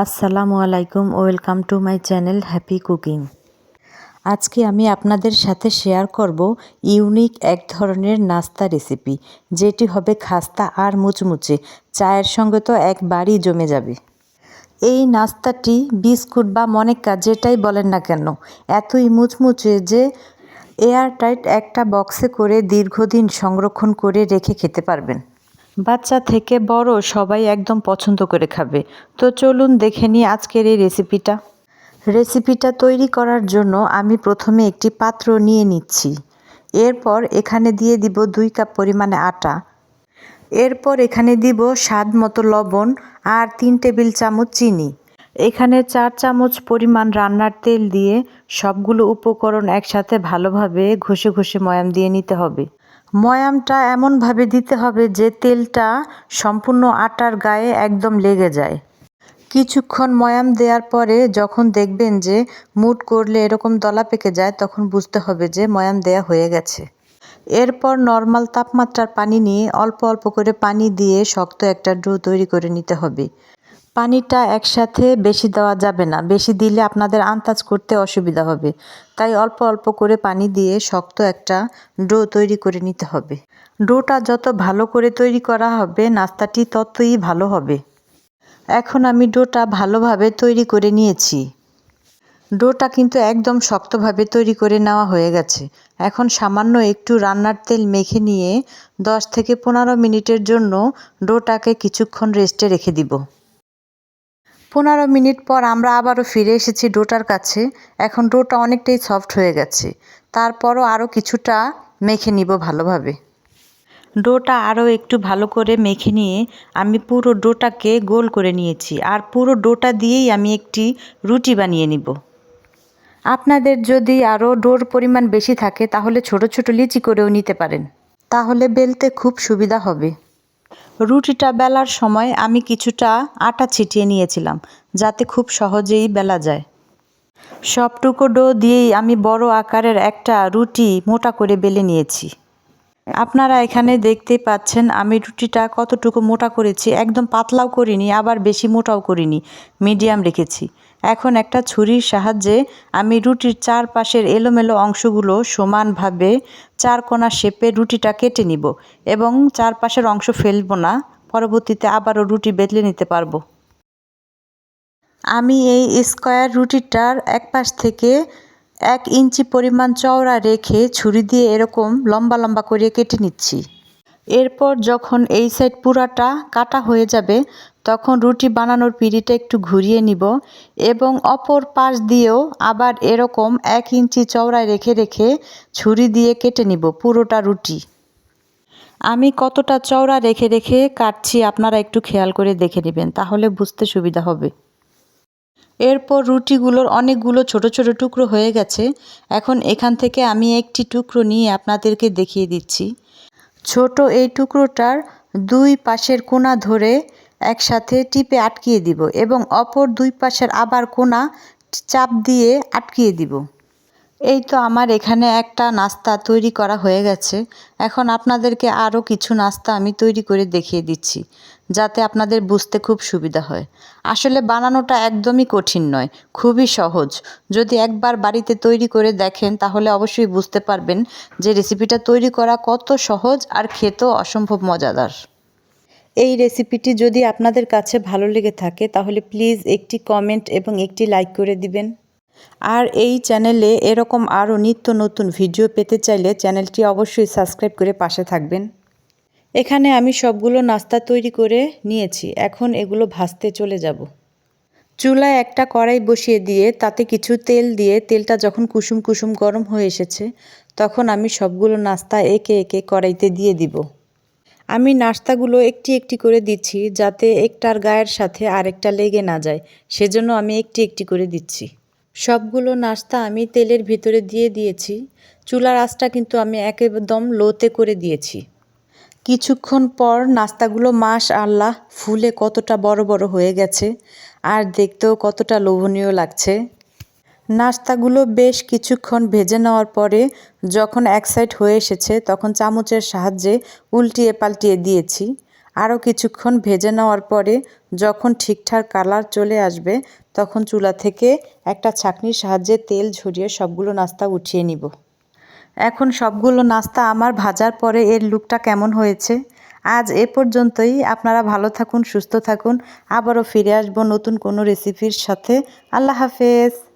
আসসালামু আলাইকুম, welcome to my channel happy cooking. আজকে আমি আপনাদের সাথে শেয়ার করব ইউনিক এক ধরনের নাস্তা রেসিপি, যেটি হবে খাস্তা আর মুচমুচে, চায়ের সঙ্গে তো একবারই জমে যাবে। এই নাস্তাটি বিস্কুট বা মনেকা যেটাই বলেন না কেন, এতই মুচমুচে যে এয়ারটাইট একটা বক্সে করে দীর্ঘদিন সংরক্ষণ করে রেখে খেতে পারবেন। বাচ্চা থেকে বড় সবাই একদম পছন্দ করে খাবে। তো চলুন দেখে নিই আজকের এই রেসিপিটা। রেসিপিটা তৈরি করার জন্য আমি প্রথমে একটি পাত্র নিয়ে নিচ্ছি। এরপর এখানে দিয়ে দিব দুই কাপ পরিমাণে আটা। এরপর এখানে দিব স্বাদ মতো লবণ আর তিন টেবিল চামচ চিনি। এখানে চার চামচ পরিমাণ রান্নার তেল দিয়ে সবগুলো উপকরণ একসাথে ভালোভাবে ঘষে ঘষে ময়াম দিয়ে নিতে হবে। ময়ামটা এমনভাবে দিতে হবে যে তেলটা সম্পূর্ণ আটার গায়ে একদম লেগে যায়। কিছুক্ষণ ময়াম দেওয়ার পরে যখন দেখবেন যে মুট করলে এরকম দলা পেকে যায়, তখন বুঝতে হবে যে ময়াম দেয়া হয়ে গেছে। এরপর নর্মাল তাপমাত্রার পানি নিয়ে অল্প অল্প করে পানি দিয়ে শক্ত একটা ডো তৈরি করে নিতে হবে। পানিটা একসাথে বেশি দেওয়া যাবে না। বেশি দিলে আপনাদের আন্দাজ করতে অসুবিধা হবে। তাই অল্প অল্প করে পানি দিয়ে শক্ত একটা ডো তৈরি করে নিতে হবে। ডোটা যত ভালো করে তৈরি করা হবে, নাস্তাটি ততই ভালো হবে। এখন আমি ডোটা ভালোভাবে তৈরি করে নিয়েছি। ডোটা কিন্তু একদম শক্তভাবে তৈরি করে নেওয়া হয়ে গেছে। এখন সামান্য একটু রান্নার তেল মেখে নিয়ে দশ থেকে পনেরো মিনিটের জন্য ডোটাকে কিছুক্ষণ রেস্টে রেখে দিব। পনেরো মিনিট পর আমরা আবারও ফিরে এসেছি ডোটার কাছে। এখন ডোটা অনেকটাই সফট হয়ে গেছে। তারপরও আরও কিছুটা মেখে নিব ভালোভাবে। ডোটা আরও একটু ভালো করে মেখে নিয়ে আমি পুরো ডোটাকে গোল করে নিয়েছি। আর পুরো ডোটা দিয়েই আমি একটি রুটি বানিয়ে নিব। আপনাদের যদি আরও ডোর পরিমাণ বেশি থাকে, তাহলে ছোট ছোট লিচি করেও নিতে পারেন। তাহলে বেলতে খুব সুবিধা হবে। রুটিটা বেলার সময় আমি কিছুটা আটা ছিটিয়ে নিয়েছিলাম, যাতে খুব সহজেই বেলা যায়। সবটুকু ডো দিয়েই আমি বড় আকারের একটা রুটি মোটা করে বেলে নিয়েছি। আপনারা এখানে দেখতেই পাচ্ছেন আমি রুটিটা কতটুকু মোটা করেছি, একদম পাতলাও করিনি, আবার বেশি মোটাও করিনি, মিডিয়াম রেখেছি। এখন একটা ছুরির সাহায্যে আমি রুটির চারপাশের এলোমেলো অংশগুলো সমানভাবে চার কোনা শেপে রুটিটা কেটে নিব এবং চারপাশের অংশ ফেলব না, পরবর্তীতে আবারও রুটি বেতলে নিতে পারব। আমি এই স্কোয়ার রুটিটার এক পাশ থেকে এক ইঞ্চি পরিমাণ চওড়া রেখে ছুরি দিয়ে এরকম লম্বা লম্বা করে কেটে নিচ্ছি। এরপর যখন এই সাইড পুরাটা কাটা হয়ে যাবে তখন রুটি বানানোর পিঁড়িটা একটু ঘুরিয়ে নিব এবং অপর পাশ দিয়েও আবার এরকম এক ইঞ্চি চওড়ায় রেখে রেখে ছুরি দিয়ে কেটে নিব পুরোটা রুটি। আমি কতটা চওড়া রেখে রেখে কাটছি আপনারা একটু খেয়াল করে দেখে নেবেন, তাহলে বুঝতে সুবিধা হবে। এরপর রুটিগুলোর অনেকগুলো ছোট ছোট টুকরো হয়ে গেছে। এখন এখান থেকে আমি একটি টুকরো নিয়ে আপনাদেরকে দেখিয়ে দিচ্ছি। ছোট এই টুকরোটার দুই পাশের কোনা ধরে একসাথে টিপে আটকিয়ে দিব এবং অপর দুই পাশের আবার কোনা চাপ দিয়ে আটকিয়ে দিব। এই তো আমার এখানে একটা নাস্তা তৈরি করা হয়ে গেছে। এখন আপনাদেরকে আরও কিছু নাস্তা আমি তৈরি করে দেখিয়ে দিচ্ছি, যাতে আপনাদের বুঝতে খুব সুবিধা হয়। আসলে বানানোটা একদমই কঠিন নয়, খুবই সহজ। যদি একবার বাড়িতে তৈরি করে দেখেন, তাহলে অবশ্যই বুঝতে পারবেন যে রেসিপিটা তৈরি করা কত সহজ আর খেতেও অসম্ভব মজাদার। এই রেসিপিটি যদি আপনাদের কাছে ভালো লেগে থাকে, তাহলে প্লিজ একটি কমেন্ট এবং একটি লাইক করে দিবেন। আর এই চ্যানেলে এরকম আরও নিত্য নতুন ভিডিও পেতে চাইলে চ্যানেলটি অবশ্যই সাবস্ক্রাইব করে পাশে থাকবেন। এখানে আমি সবগুলো নাস্তা তৈরি করে নিয়েছি, এখন এগুলো ভাজতে চলে যাব। চুলায় একটা কড়াই বসিয়ে দিয়ে তাতে কিছু তেল দিয়ে তেলটা যখন কুসুম কুসুম গরম হয়ে এসেছে, তখন আমি সবগুলো নাস্তা একে একে কড়াইতে দিয়ে দিব। আমি নাস্তাগুলো একটি একটি করে দিচ্ছি যাতে একটার গায়ের সাথে আরেকটা লেগে না যায়। সেজন্য আমি একটি একটি করে দিচ্ছি। সবগুলো নাস্তা আমি তেলের ভিতরে দিয়ে দিয়েছি। চুলার আঁচটা কিন্তু আমি একদম লোতে করে দিয়েছি। কিছুক্ষণ পর নাস্তাগুলো মাস আল্লাহ ফুলে কতটা বড় বড় হয়ে গেছে। আর দেখতেও কতটা লোভনীয় লাগছে। নাস্তাগুলো বেশ কিছুক্ষণ ভেজে নেওয়ার পরে যখন এক সাইড হয়ে এসেছে, তখন চামচের সাহায্যে উল্টিয়ে পাল্টিয়ে দিয়েছি। আরও কিছুক্ষণ ভেজে নেওয়ার পরে যখন ঠিকঠাক কালার চলে আসবে, তখন চুলা থেকে একটা ছাঁকনির সাহায্যে তেল ঝরিয়ে সবগুলো নাস্তা উঠিয়ে নিব। এখন সবগুলো নাস্তা আমার ভাজার পরে এর লুকটা কেমন হয়েছে? আজ এ পর্যন্তই। আপনারা ভালো থাকুন, সুস্থ থাকুন। আবারও ফিরে আসব নতুন কোনো রেসিপির সাথে। আল্লাহ হাফেজ।